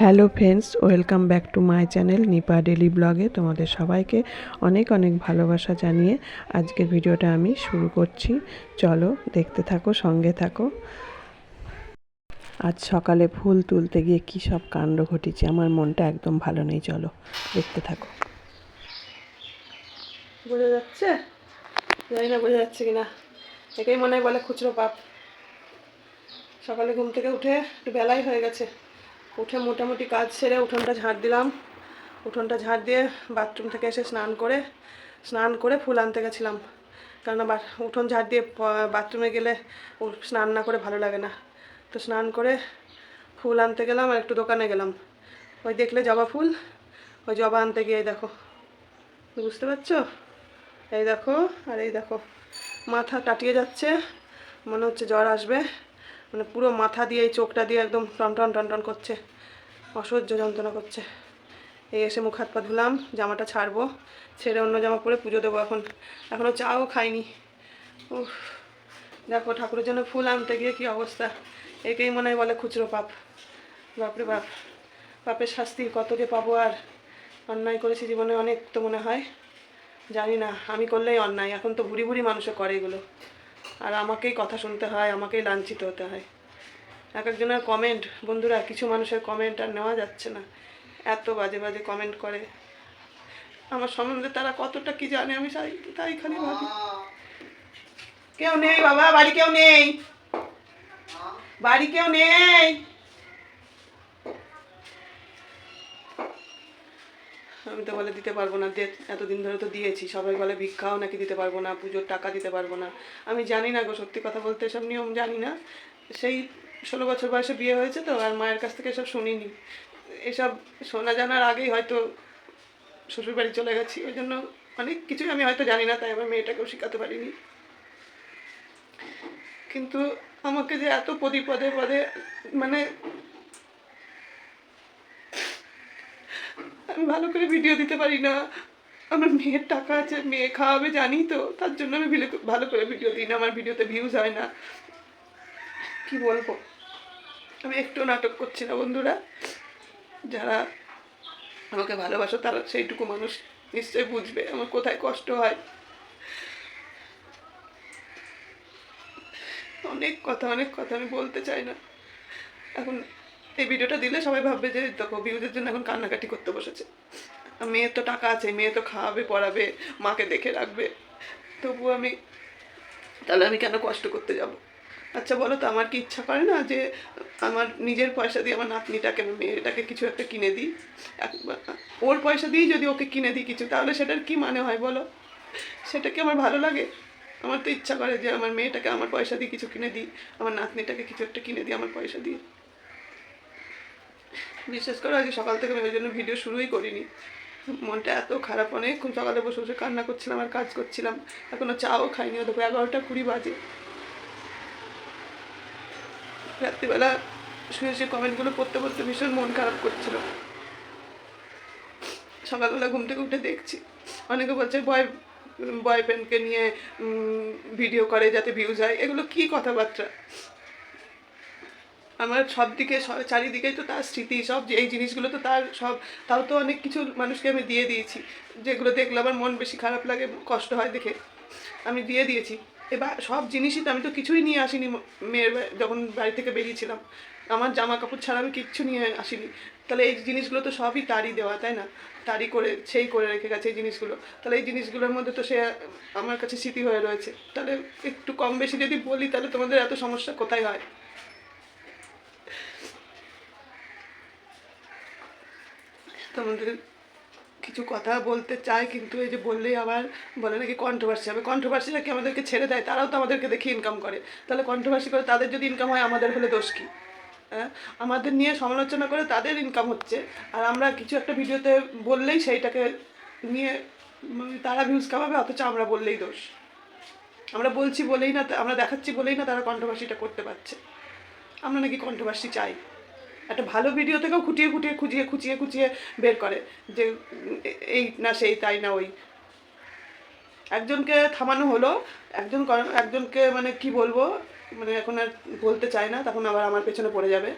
Hello friends, welcome back to my channel Nipa daily ব্লগে। তোমাদের সবাইকে অনেক অনেক ভালোবাসা জানিয়ে আজকের ভিডিওটা আমি শুরু করছি। চলো দেখতে থাকো, সঙ্গে থাকো। আজ সকালে ফুল তুলতে গিয়ে কী সব কাণ্ড ঘটেছে, আমার মনটা একদম ভালো নেই, চলো দেখতে থাকো। বোঝা যাচ্ছে? জানি না বোঝা যাচ্ছে কিনা। এটাই মনে হয় বলে খুচরো পাপ। সকালে ঘুম থেকে উঠে একটু বেলাই হয়ে গেছে। উঠে মোটামুটি কাজ সেরে উঠোনটা ঝাড় দিলাম। উঠোনটা ঝাড় দিয়ে বাথরুম থেকে এসে স্নান করে স্নান করে ফুল আনতে গেছিলাম। কেননা উঠোন ঝাড় দিয়ে বাথরুমে গেলে স্নান না করে ভালো লাগে না। তো স্নান করে ফুল আনতে গেলাম আর একটু দোকানে গেলাম। ওই দেখলে জবা ফুল, ওই জবা আনতে গিয়ে দেখো। বুঝতে পারছ? এই দেখো, আর এই দেখো, মাথা টাটিয়ে যাচ্ছে, মনে হচ্ছে জ্বর আসবে। মানে পুরো মাথা দিয়ে, এই চোখটা দিয়ে একদম টন টন টন টন করছে। অসহ্য যন্ত্রণা করছে। এই এসে মুখ হাত পা ধুলাম, জামাটা ছাড়বো, ছেড়ে অন্য জামা পরে পুজো দেবো এখন। এখনও চাও খাইনি। উফ, দেখো ঠাকুরের জন্য ফুল আনতে গিয়ে কী অবস্থা। একেই মনে হয় বলে খুচরো পাপ। বাপরে বাপ, পাপের শাস্তি কত যে পাবো আর। অন্যায় করেছি জীবনে অনেক তো মনে হয়। জানি না, আমি করলেই অন্যায়। এখন তো ভুড়ি ভুড়ি মানুষও করে এগুলো। আর আমাকেই কথা শুনতে হয়, আমাকেই লাঞ্ছিত হতে হয়। এক একজনের কমেন্ট বন্ধুরা, কিছু মানুষের কমেন্ট আর নেওয়া যাচ্ছে না। এত বাজে বাজে কমেন্ট করে। আমার সম্বন্ধে তারা কতটা কি জানে, আমি তাই খালি ভাবি। কেউ নেই বাবা, বাড়ি কেউ নেই। বাড়ি কেউ নেই। আমি তো বলে দিতে পারব না এতদিন ধরে তো দিয়েছি। সবাই বলে ভিক্ষাও নাকি দিতে পারব না, পুজোর টাকা দিতে পারব না। আমি জানি না গো, সত্যি কথা বলতে এসব নিয়ম জানি না। সেই ষোলো বছর বয়সে বিয়ে হয়েছে তো, আর মায়ের কাছ থেকে এসব শুনিনি। এসব শোনা জানার আগেই হয়তো শ্বশুরবাড়ি চলে গেছি, ওই জন্য অনেক কিছুই আমি হয়তো জানি না, তাই আমার মেয়েটাকেও শেখাতে পারিনি। কিন্তু আমাকে যে এত পদে পদে পদে মানে আমি ভালো করে ভিডিও দিতে পারি না। আমার মেয়ের টাকা আছে, মেয়ে খাওয়াবে জানি তো, তার জন্য আমি ভালো করে ভিডিও দিই না, আমার ভিডিওতে ভিউজ হয় না। কি বলব? আমি একটু নাটক করছি না, বন্ধুরা। যারা আমাকে ভালোবাসো, তারা সেইটুকু মানুষ নিশ্চয়ই বুঝবে আমার কোথায় কষ্ট হয়। অনেক কথা অনেক কথা আমি বলতে চাই না। এখন এই ভিডিওটা দিলে সবাই ভাববে যে, দেখো, ভিউজের জন্য এখন কান্নাকাটি করতে বসেছে। মেয়ের তো টাকা আছে, মেয়ে তো খাওয়াবে পড়াবে, মাকে দেখে রাখবে। তবুও আমি, তাহলে আমি কেন কষ্ট করতে যাব? আচ্ছা বলো তো, আমার কি ইচ্ছা করে না যে আমার নিজের পয়সা দিয়ে আমার নাতনিটাকে মেয়েটাকে কিছু একটা কিনে দিই? ওর পয়সা দিয়েই যদি ওকে কিনে দিই কিছু, তাহলে সেটার কি মানে হয় বলো? সেটা কি আমার ভালো লাগে? আমার তো ইচ্ছা করে যে আমার মেয়েটাকে আমার পয়সা দিয়ে কিছু কিনে দিই, আমার নাতনিটাকে কিছু একটা কিনে দিই আমার পয়সা দিয়ে। বিশেষ করে, আজকে সকাল থেকে আমি ওই জন্য ভিডিও শুরুই করিনি। মনটা এত খারাপ, অনেকক্ষণ সকালে বসে বসে কান্না করছিলাম আর কাজ করছিলাম। এখনও চাও খাইনি দেখো এগারোটা কুড়ি বাজে। রাত্রিবেলা শুয়ে শুয়ে কমেন্টগুলো পড়তে পড়তে ভীষণ মন খারাপ করছিল। সকালবেলা ঘুম থেকে উঠে দেখছি, অনেকে বলছে বয় বয়ফ্রেন্ডকে নিয়ে ভিডিও করে যাতে ভিউজ হয়, এগুলো কি কথাবার্তা? আমার সব দিকে চারিদিকেই তো তার স্মৃতি, সব যে, এই জিনিসগুলো তো তার সব, তাও তো অনেক কিছু মানুষকে আমি দিয়ে দিয়েছি। যেগুলো দেখলে আমার মন বেশি খারাপ লাগে, কষ্ট হয় দেখে। আমি দিয়ে দিয়েছি। এবার সব জিনিসই তো আমি তো কিছুই নিয়ে আসিনি, মেয়ের যখন বাড়ি থেকে বেরিয়েছিলাম। আমার জামা কাপড় ছাড়া আমি কিচ্ছু নিয়ে আসিনি। তাহলে এই জিনিসগুলো তো সবই তারই দেওয়া, তাই না? তারই করে, সেই করে রেখে গেছে এই জিনিসগুলো। তাহলে এই জিনিসগুলোর মধ্যে তো সে আমার কাছে স্মৃতি হয়ে রয়েছে। তাহলে একটু কম বেশি যদি বলি, তাহলে তোমাদের এত সমস্যা কোথায় হয়? তোমাদের কিছু কথা বলতে চাই কিন্তু এই যে বললেই আবার বলে নাকি কন্ট্রোভার্সি হবে। কন্ট্রোভার্সিরা কি আমাদেরকে ছেড়ে দেয়, তারাও তো আমাদেরকে দেখে ইনকাম করে। তাহলে কন্ট্রোভার্সি করে তাদের যদি ইনকাম হয়, আমাদের হলে দোষ কী? হ্যাঁ? আমাদের নিয়ে সমালোচনা করে তাদের ইনকাম হচ্ছে। আর আমরা কিছু একটা ভিডিওতে বললেই সেইটাকে নিয়ে তারা ভিউজ কামাবে, অথচ আমরা বললেই দোষ। আমরা বলছি বলেই না, আমরা দেখাচ্ছি বলেই না তারা কন্ট্রোভার্সিটা করতে পারছে। আমরা নাকি কন্ট্রোভার্সি চাই। একটা ভালো ভিডিও থেকেও খুঁটিয়ে খুঁটিয়ে খুঁজিয়ে খুঁচিয়ে খুঁচিয়ে বের করে যে, এই না সেই, তাই না ওই। একজনকে থামানো হলো, একজন একজনকে মানে কি বলব মানে এখন আর বলতে চায় না, তখন আবার আমার পেছনে পড়ে যাবে।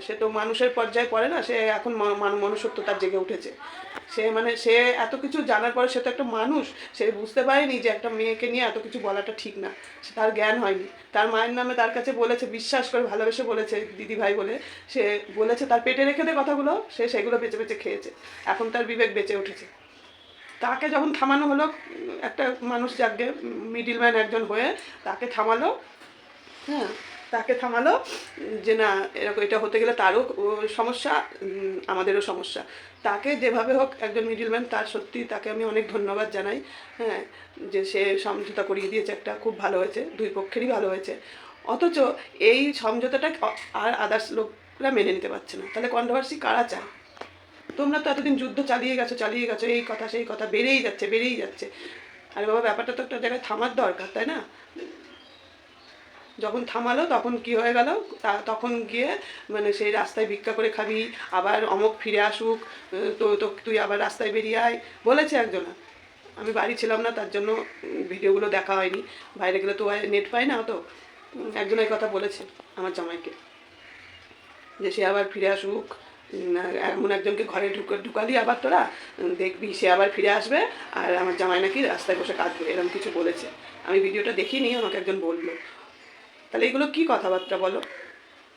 সে তো মানুষের পর্যায়ে পড়ে না, সে এখন মান- মনুষ্যত্ব তার জেগে উঠেছে। সে মানে সে এত কিছু জানার পরে সে তো একটা মানুষ, সে বুঝতে পারেনি যে একটা মেয়েকে নিয়ে এত কিছু বলাটা ঠিক না, সে তার জ্ঞান হয়নি। তার মায়ের নামে তার কাছে বলেছে, বিশ্বাস করে ভালোবেসে বলেছে দিদি ভাই বলে, সে বলেছে তার পেটে রেখে দে কথাগুলো, সে সেগুলো বেঁচে বেঁচে খেয়েছে। এখন তার বিবেক বেঁচে উঠেছে। তাকে যখন থামানো হলো, একটা মানুষ যাকে, মিডিল ম্যান একজন হয়ে তাকে থামালো হ্যাঁ। তাকে থামালো যে না, এরকম এটা হতে গেলে তারও সমস্যা আমাদেরও সমস্যা। তাকে যেভাবে হোক একজন মিডিলম্যান তার সত্যি তাকে আমি অনেক ধন্যবাদ জানাই হ্যাঁ যে সে সমঝোতা করিয়ে দিয়েছে একটা, খুব ভালো হয়েছে, দুই পক্ষেরই ভালো হয়েছে। অথচ এই সমঝোতাটা আর আদার্স লোকরা মেনে নিতে পারছে না। তাহলে কন্ট্রোভার্সি কারা চায়? তোমরা তো এতদিন যুদ্ধ চালিয়ে গেছো চালিয়ে গেছো, এই কথা, সেই কথা, বেড়েই যাচ্ছে বেড়েই যাচ্ছে। আরে বাবা, ব্যাপারটা তো একটা জায়গায় থামার দরকার, তাই না? যখন থামালো, তখন কি হয়ে গেল? তখন গিয়ে মানে সেই রাস্তায় ভিক্ষা করে খাবি, আবার অমুক ফিরে আসুক তো তো তুই আবার রাস্তায় বেরিয়ে আয়, বলেছে একজনা। আমি বাড়ি ছিলাম না, তার জন্য ভিডিওগুলো দেখা হয়নি। বাইরে গেলে তো নেট পাই না তো। একজন এই কথা বলেছে আমার জামাইকে। যে সে আবার ফিরে আসুক এমন একজনকে ঘরে ঢুকে, ঢুকালি আবার তোরা দেখবি সে আবার ফিরে আসবে, আর আমার জামাই নাকি রাস্তায় বসে কাজ কাঁদবে এরকম কিছু বলেছে। আমি ভিডিওটা দেখিনি, আমাকে একজন বলল। তাহলে এগুলো কি কথাবার্তা বলো?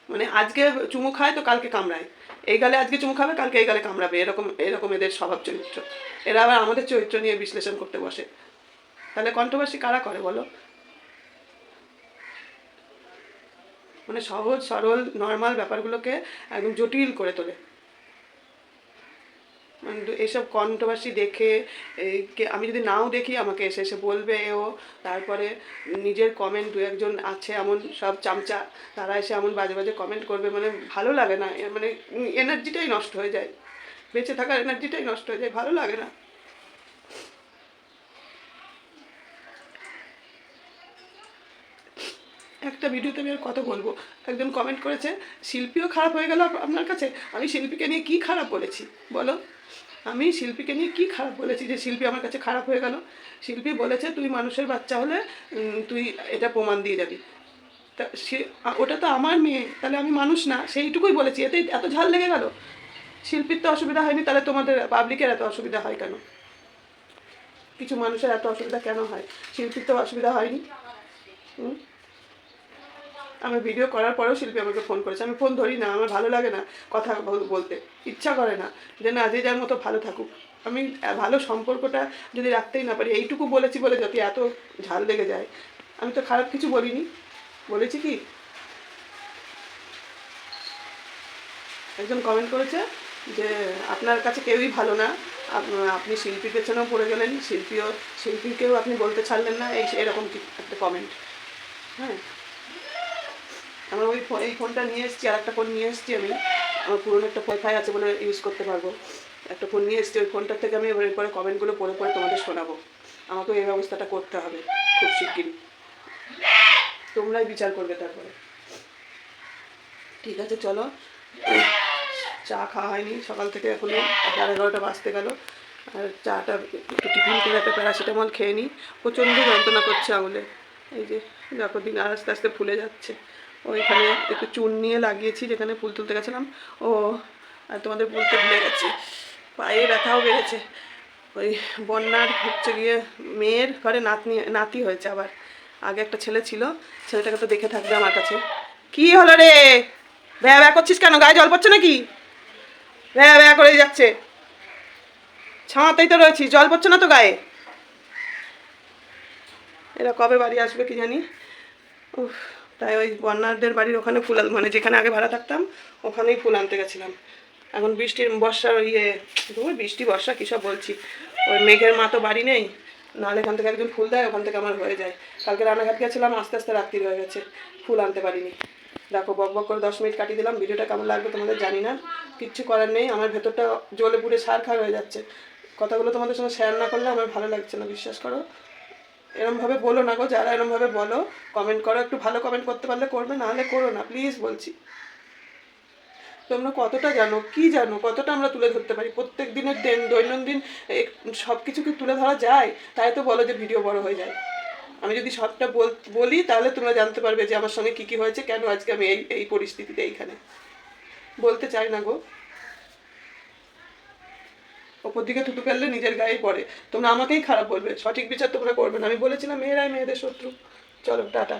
মানে আজকে চুমু খায় তো কালকে কামড়ায়। এই গালে আজকে চুমু খাবে, কালকে এই গালে কামড়াবে। এরকম এরকম এদের স্বভাব চরিত্র। এরা আবার আমাদের চরিত্র নিয়ে বিশ্লেষণ করতে বসে। তাহলে কন্ট্রোভার্সি কারা করে বলো? মানে সহজ, সরল নর্মাল ব্যাপারগুলোকে একদম জটিল করে তোলে। এইসব কন্ট্রোভার্সি দেখে আমি যদি নাও দেখি, আমাকে এসে এসে বলবে ও। তারপরে নিজের কমেন্ট দু একজন আছে, এমন সব চামচা, তারা এসে এমন বাজে বাজে কমেন্ট করবে মানে ভালো লাগে না। মানে এনার্জিটাই নষ্ট হয়ে যায়। বেঁচে থাকার এনার্জিটাই নষ্ট হয়ে যায়, ভালো লাগে না। একটা ভিডিওতে আমি আর কত বলব। একজন কমেন্ট করেছে, শিল্পীও খারাপ হয়ে গেল আপনার কাছে? আমি শিল্পীকে নিয়ে কি খারাপ বলেছি? বলো। আমি শিল্পীকে নিয়ে কি খারাপ বলেছি যে শিল্পী আমার কাছে খারাপ হয়ে গেল? শিল্পী বলেছে, তুই মানুষের বাচ্চা হলে তুই এটা প্রমাণ দিয়ে যাবি। তা সে ওটা তো আমার মেয়ে, তাহলে আমি মানুষ না, সেইটুকুই বলেছি এতেই এত ঝাল লেগে গেল? শিল্পীর তো অসুবিধা হয়নি, তাহলে তোমাদের পাবলিকের এত অসুবিধা হয় কেন? কিছু মানুষের এত অসুবিধা কেন হয়? শিল্পীর তো অসুবিধা হয়নি। হুম? আমি ভিডিও করার পরেও শিল্পী আমাকে ফোন করেছে। আমি ফোন ধরি না, আমার ভালো লাগে না কথা বলতে। ইচ্ছা করে না যে না, যে যার মতো ভালো থাকুক। আমি ভালো সম্পর্কটা যদি রাখতেই না পারি, এইটুকু বলেছি বলে যদি এত ঝাল লেগে যায়। আমি তো খারাপ কিছু বলিনি। বলেছি কি? একজন কমেন্ট করেছে যে, আপনার কাছে কেউই ভালো না। আপনি শিল্পীর পেছনেও পড়ে গেলেন। শিল্পীও শিল্পীকেও আপনি বলতে ছাড়লেন না। এই এরকম একটা কমেন্ট হ্যাঁ। আমার ওই ফো- এই ফোনটা নিয়ে এসেছি, আর একটা ফোন নিয়ে এসেছি আমি। আমার পুরনো একটা ওয়াইফাই আছে বলে ইউজ করতে পারব। একটা ফোন নিয়ে এসেছি, ওই ফোনটার থেকে আমি এবার পরে কমেন্টগুলো পড়ে পড়ে তোমাদের শোনাবো। আমাকে এই ব্যবস্থাটা করতে হবে, খুব শিগগিরই। তোমরাই বিচার করবে তারপরে। ঠিক আছে, চলো। চা খাওয়া হয়নি, সকাল থেকে এখনও সাড়ে এগারোটা বাজতে গেল। আর চাটা একটু টিফিন করে একটা প্যারাসিটামল খেয়ে নিই প্রচণ্ড যন্ত্রণা করছে আঙুলে। এই যে দেখো দিন আস্তে আস্তে ফুলে যাচ্ছে। ওইখানে একটু চুন নিয়ে লাগিয়েছি, যেখানে ফুল তুলতে গেছিলাম। ও, আর তোমাদের বলতে ভুলে গেছি। পায়ে ব্যথাও বেড়েছে। ওই বন্যার হচ্ছে গিয়ে মেয়ের ঘরে নাতনি, নাতি হয়েছে আবার। আগে একটা ছেলে ছিল, ছেলেটাকে তো দেখে থাকবে আমার কাছে। কি হলো রে? ভ্যা ভ্যা করছিস কেন? গায়ে জল পড়ছে নাকি? ভ্যা ভ্যা করে যাচ্ছে। ছামাতেই তো রয়েছি, জল পড়ছে না তো গায়ে? এরা কবে বাড়ি আসবে কি জানি? উফ তাই ওই বন্যাদের বাড়ির ওখানে ফুল মানে যেখানে আগে ভাড়া থাকতাম, ওখানেই ফুল আনতে গেছিলাম। এখন বৃষ্টির বর্ষার ইয়ে বৃষ্টি, বর্ষা, কী সব বলছি। ওই মেঘের মা তো বাড়ি নেই, নাহলে এখান থেকে একজন ফুল দেয়, ওখান থেকে আমার হয়ে যায়। কালকে রানাঘাট গেছিলাম, আস্তে আস্তে রাত্রি হয়ে গেছে, ফুল আনতে পারিনি। দেখো, বক বক করে দশ মিনিট কাটিয়ে দিলাম, ভিডিওটা কেমন লাগবে তোমাদের জানি না, কিচ্ছু করার নেই, আমার ভেতরটা জ্বলে পুড়ে সার খার হয়ে যাচ্ছে। কথাগুলো তোমাদের সঙ্গে শেয়ার না করলে আমার ভালো লাগছে না, বিশ্বাস করো। এরমভাবে বলো না গো, যারা এরমভাবে বলো কমেন্ট করো, একটু ভালো কমেন্ট করতে পারলে করবে, নাহলে করো না প্লিজ বলছি। তোমরা কতটা জানো, কি জানো, কতটা আমরা তুলে ধরতে পারি? প্রত্যেক দিনের দিন, দৈনন্দিন সব কিছু কি তুলে ধরা যায়? তাই তো বলো যে ভিডিও বড় হয়ে যায়। আমি যদি সবটা বল, বলি, তাহলে তোমরা জানতে পারবে যে আমার সঙ্গে কী কী হয়েছে, কেন আজকে আমি এই এই পরিস্থিতিতে এইখানে। বলতে চাই না গো। ওপর দিকে থুতু ফেললে নিজের গায়ে পড়ে। তোমরা আমাকেই খারাপ বলবে। সঠিক বিচার তোমরা করবে না। আমি বলেছিলাম, মেয়েরাই মেয়েদের শত্রু। চলো, টাটা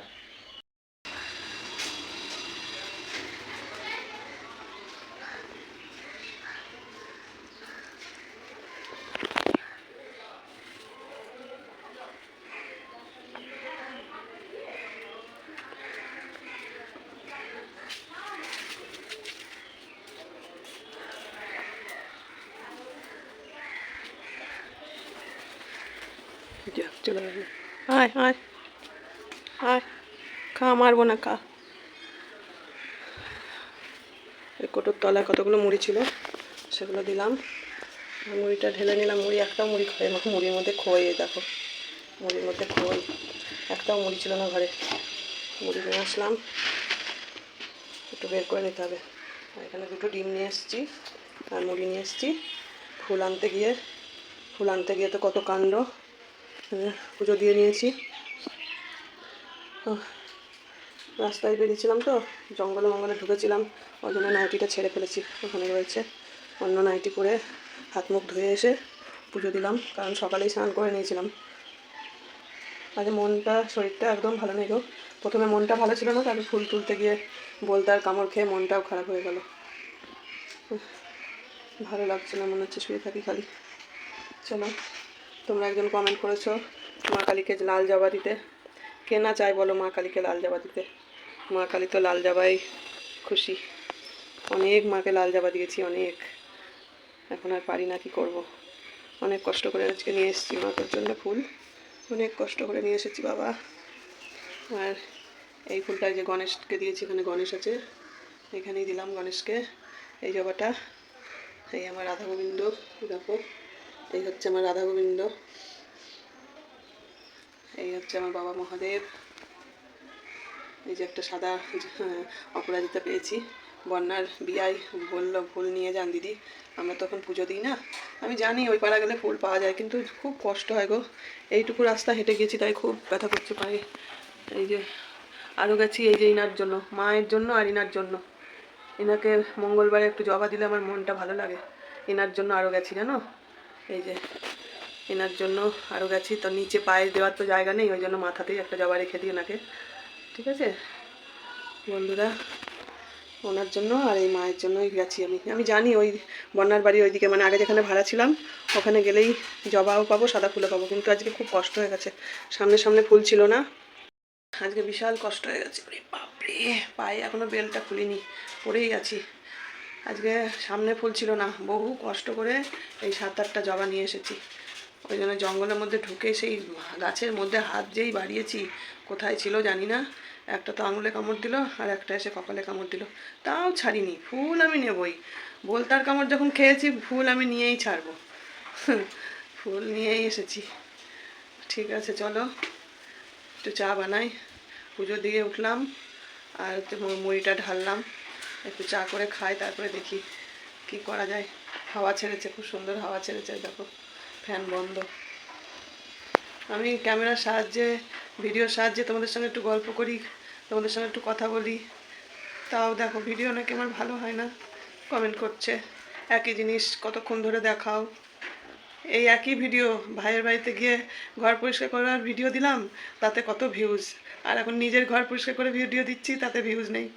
যাক, চলে গেল আয় আয় আয় খা মারবো না কা। এই কোটোর তলায় কতগুলো মুড়ি ছিল সেগুলো দিলাম। মুড়িটা ঢেলে নিলাম মুড়ি একটাও মুড়ি খাই আমাকে মুড়ির মধ্যে খোয় এই দেখো। মুড়ির মধ্যে খোয় একটাও মুড়ি ছিল না ঘরে। মুড়ি নিয়ে আসলাম একটু বের করে নিতে হবে। এখানে দুটো ডিম নিয়ে এসেছি আর মুড়ি নিয়ে এসেছি। ফুল আনতে গিয়ে ফুল আনতে গিয়ে তো কত কাণ্ড হ্যাঁ, পুজো দিয়ে নিয়েছি। রাস্তায় বেরিয়েছিলাম তো, জঙ্গলে মঙ্গলে ঢুকেছিলাম, ওই জন্য নাইটিটা ছেড়ে ফেলেছি। ওখানে রয়েছে অন্য নাইটি পরে হাত মুখ ধুয়ে এসে পুজো দিলাম, কারণ সকালেই স্নান করে নিয়েছিলাম। আজ মনটা, শরীরটা একদম ভালো নেই গো। প্রথমে মনটা ভালো ছিল না, তারপর ফুল তুলতে গিয়ে বলতে আর কামড় খেয়ে মনটাও খারাপ হয়ে গেল। ভালো লাগছে না, মনে হচ্ছে শুয়ে থাকি খালি। চলো, তোমরা একজন কমেন্ট করেছ মা কালীকে লাল জবা দিতে। কে না বলো মা কালীকে লাল জবা দিতে? মা কালী তো লাল জবাই খুশি। অনেক মাকে লাল জবা দিয়েছি, অনেক। এখন আর পারি না, কি করব? অনেক কষ্ট করে আজকে নিয়ে এসেছি মাকের জন্য ফুল। অনেক কষ্ট করে নিয়ে এসেছি বাবা। আর এই ফুলটা যে গণেশকে দিয়েছি, এখানে গণেশ আছে। এখানেই দিলাম গণেশকে। এই জবাটা এই আমার রাধা গোবিন্দ দেখো, এই হচ্ছে আমার রাধা গোবিন্দ এই হচ্ছে আমার বাবা মহাদেব। এই যে একটা সাদা হ্যাঁ, অপরাজিতা পেয়েছি। বন্যার বিয়ায় বলল ফুল নিয়ে যান দিদি আমরা তখন পুজো দিই না। আমি জানি ওই পাড়া গেলে ফুল পাওয়া যায় কিন্তু খুব কষ্ট হয় গো। এইটুকু রাস্তা হেঁটে গেছি তাই খুব ব্যথা করছে পায়ে। এই যে আরও গেছি এই যে ইনার জন্য মায়ের জন্য আর ইনার জন্য। এনাকে মঙ্গলবারে একটু জবা দিলে আমার মনটা ভালো লাগে। এনার জন্য আরও গেছি জানো? এই যে এনার জন্য আরও গেছি তো নিচে পায়ে দেওয়ার তো জায়গা নেই ওই জন্য মাথাতেই একটা জবা রেখে দিই ওনাকে। ঠিক আছে? বন্ধুরা, ওনার জন্য আর এই মায়ের জন্যই গেছি আমি। আমি জানি ওই বন্যার বাড়ি ওইদিকে মানে আগে যেখানে ভাড়া ছিলাম, ওখানে গেলেই জবাও পাবো, সাদা ফুলও পাবো। কিন্তু আজকে খুব কষ্ট হয়ে গেছে। সামনে সামনে ফুল ছিল না। আজকে বিশাল কষ্ট হয়ে গেছে। বাপরে, পায়ে এখনও বেলটা খুলিনি পরেই আছি। আজকে সামনে ফুল ছিল না, বহু কষ্ট করে এই সাত আটটা জবা নিয়ে এসেছি। ওই জন্য জঙ্গলের মধ্যে ঢুকে সেই গাছের মধ্যে হাত যেই বাড়িয়েছি, কোথায় ছিল জানি না। একটা তো আঙুলে কামড় দিল, আর একটা এসে কপালে কামড় দিল। তাও ছাড়িনি ফুল আমি নেবই। বলতার কামড় যখন খেয়েছি ফুল আমি নিয়েই ছাড়বো। ফুল নিয়েই এসেছি। ঠিক আছে, চলো। একটু চা বানাই। পুজো দিয়ে উঠলাম, আর মুড়িটা ঢাললাম। একটু চা করে খাই, তারপরে দেখি কি করা যায়। হাওয়া ছেড়েছে, খুব সুন্দর হাওয়া ছেড়েছে, দেখো। ফ্যান বন্ধ। আমি ক্যামেরার সাহায্যে, ভিডিওর সাহায্যে তোমাদের সঙ্গে একটু গল্প করি। তোমাদের সঙ্গে একটু কথা বলি। তাও দেখো, ভিডিও নাকি আমার ভালো হয় না। কমেন্ট করছে, একই জিনিস কতক্ষণ ধরে দেখাও। এই একই ভিডিও, ভাইয়ের বাড়িতে গিয়ে ঘর পরিষ্কার করার ভিডিও দিলাম, তাতে কত ভিউজ আর এখন নিজের ঘর পরিষ্কার করে ভিডিও দিচ্ছি, তাতে ভিউজ নেই।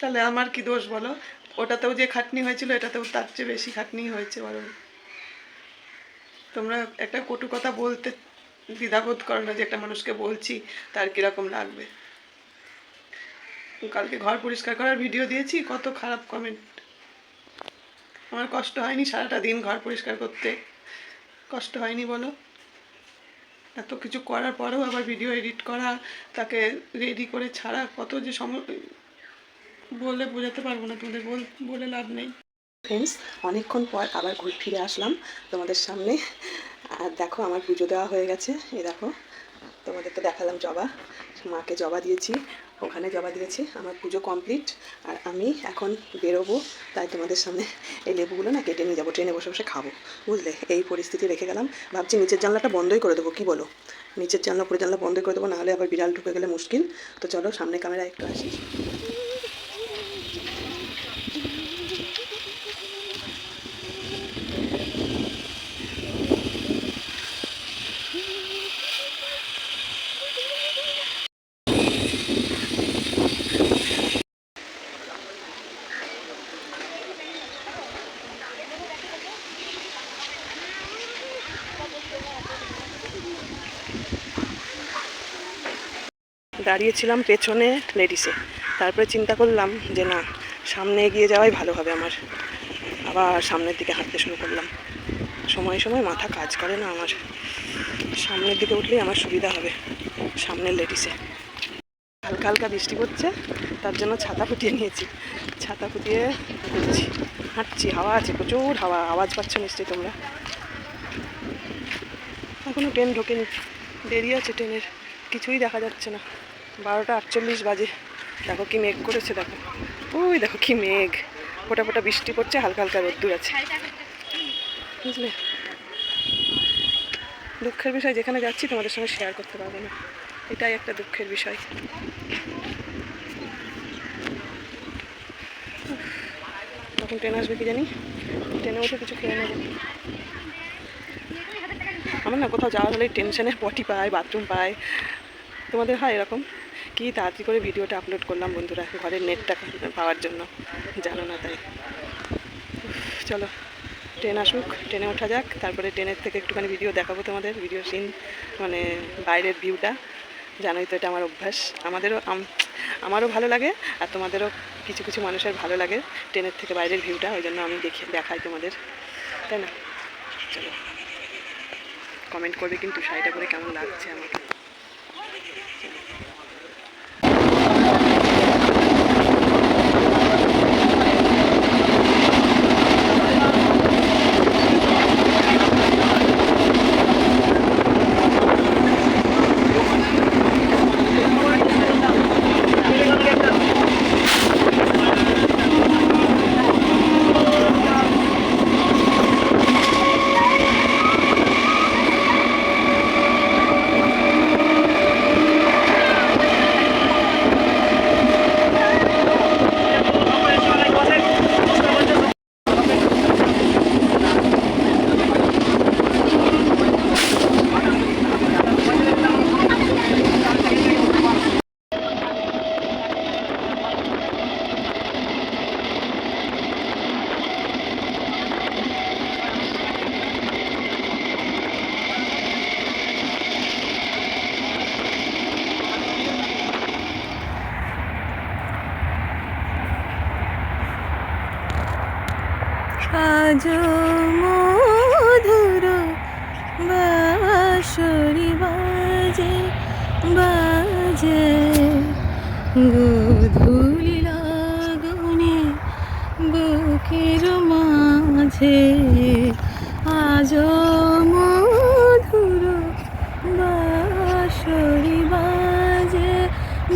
তাহলে আমার কি দোষ বলো? ওটাতেও যে খাটনি হয়েছিল, এটাতেও তার চেয়ে বেশি খাটনি হয়েছে বলো তোমরা একটা কটু কথা বলতে দ্বিধাবোধ করো না যে একটা মানুষকে বলছি, তার কীরকম লাগবে। কালকে ঘর পরিষ্কার করার ভিডিও দিয়েছি, কত খারাপ কমেন্ট আমার কষ্ট হয়নি সারাটা দিন ঘর পরিষ্কার করতে। কষ্ট হয়নি বলো। এত কিছু করার পরেও আবার ভিডিও এডিট করা, তাকে রেডি করে ছাড়া কত যে সময় বলে বোঝাতে পারব না, তোমাদের বল লাভ নেই। ফ্রেন্ডস অনেকক্ষণ পর আবার ঘুরে, ফিরে আসলাম তোমাদের সামনে। দেখো, আমার পুজো দেওয়া হয়ে গেছে। এ দেখো তোমাদের তো দেখালাম জবা। মাকে জবা দিয়েছি, ওখানে জবা দিয়েছি। আমার পুজো কমপ্লিট, আর আমি এখন বেরোবো, তাই তোমাদের সামনে এই লেবুগুলো না কেটে নিয়ে যাব, ট্রেনে বসে বসে খাব। বুঝলে? এই পরিস্থিতি রেখে গেলাম। ভাবছি নিচের জানলাটা বন্ধই করে দেবো, কি বলো? নিচের জানলা উপরে জানলা বন্ধ করে দেবো, নাহলে আবার বিড়াল ঢুকে গেলে মুশকিল। তো চলো, সামনে ক্যামেরা একটু আসি। দাঁড়িয়েছিলাম পেছনে লেডিসে। তারপরে চিন্তা করলাম যে, না, সামনে এগিয়ে যাওয়াই ভালো হবে আমার। আবার সামনের দিকে হাঁটতে শুরু করলাম। সময় সময় মাথা কাজ করে না আমার। সামনের দিকে উঠলেই আমার সুবিধা হবে, সামনের লেডিসে। হালকা হালকা বৃষ্টি পড়ছে, তার জন্য ছাতা ফুটিয়ে নিয়েছি। ছাতা ফুটিয়ে ঘুরছি হাঁটছি, হাওয়া আছে, প্রচুর হাওয়া, আওয়াজ পাচ্ছ নিশ্চয়ই তোমরা। এখনও ট্রেন ঢোকেনি। দেরি আছে ট্রেনের, কিছুই দেখা যাচ্ছে না। বারোটা আটচল্লিশ বাজে। দেখো কি মেঘ করেছে, দেখো। ওই দেখো কি মেঘ। ফোটা ফোটা বৃষ্টি পড়ছে, হালকা হালকা রোদ্দুর আছে। বুঝলে? দুঃখের বিষয়, যেখানে যাচ্ছি তোমাদের সঙ্গে শেয়ার করতে পারব না। এটাই একটা দুঃখের বিষয়। তখন ট্রেন আসবে কি জানি? ট্রেনে উঠে কিছু খেয়ে নেব। আমার না কোথাও যাওয়া হলে টেনশনে পটি পায় বাথরুম পায়। তোমাদের হয় এরকম? কি তাড়াতাড়ি করে ভিডিওটা আপলোড করলাম বন্ধুরা, ঘরের নেটটা পাওয়ার জন্য। জানো না তাই। চলো, ট্রেন আসুক, ট্রেনে ওঠা যাক, তারপরে ট্রেনের থেকে একটুখানি ভিডিও দেখাবো তোমাদের ভিডিও সিন মানে বাইরের ভিউটা জানোই তো এটা আমার অভ্যাস। আমাদেরও আমারও ভালো লাগে আর তোমাদেরও কিছু কিছু মানুষের ভালো লাগে ট্রেনের থেকে বাইরের ভিউটা ওই জন্য আমি দেখে, দেখাই তোমাদের। তাই না? চলো। কমেন্ট করবে কিন্তু শাড়িটা করে কেমন লাগছে আমাকে।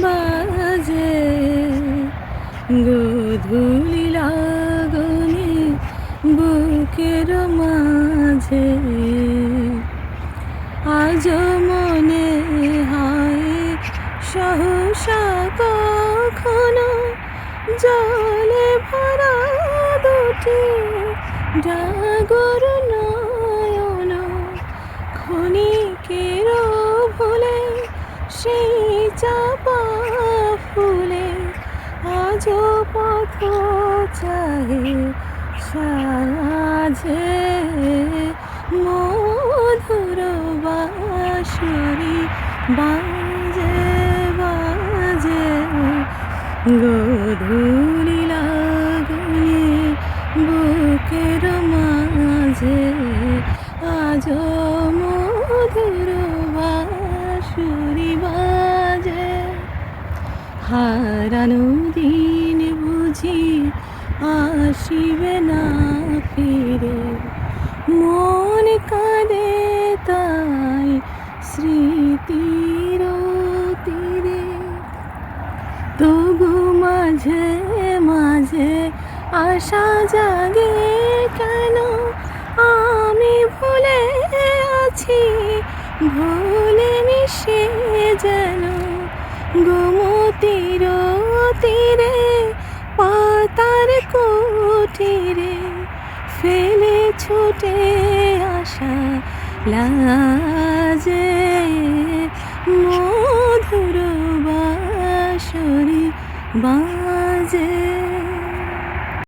বাজে। গোধূলি লাগনে বুকের মাঝে। আজ মনে হয় সহসা কখনো জলে ভরা দুটি ডাগর নয়ন। ক্ষণিকের ভুলে সেই আজ পথ চাহে সাজে মধুর বাঁশরি বাজে বাজে গধূলি লাগনে বুকের মাঝে আজ মধুর বাঁশরি বাজে হারানো আসিবে না ফিরে। মন কাঁদে তাই স্মৃতির তীরে তবু মাঝে মাঝে আশা জাগে কেন? আমি ভুলে আছি, ভুলে মিশে যেন গোমতির তীরে ছুটে আসা লাজে মধুর বাসরি বাজে।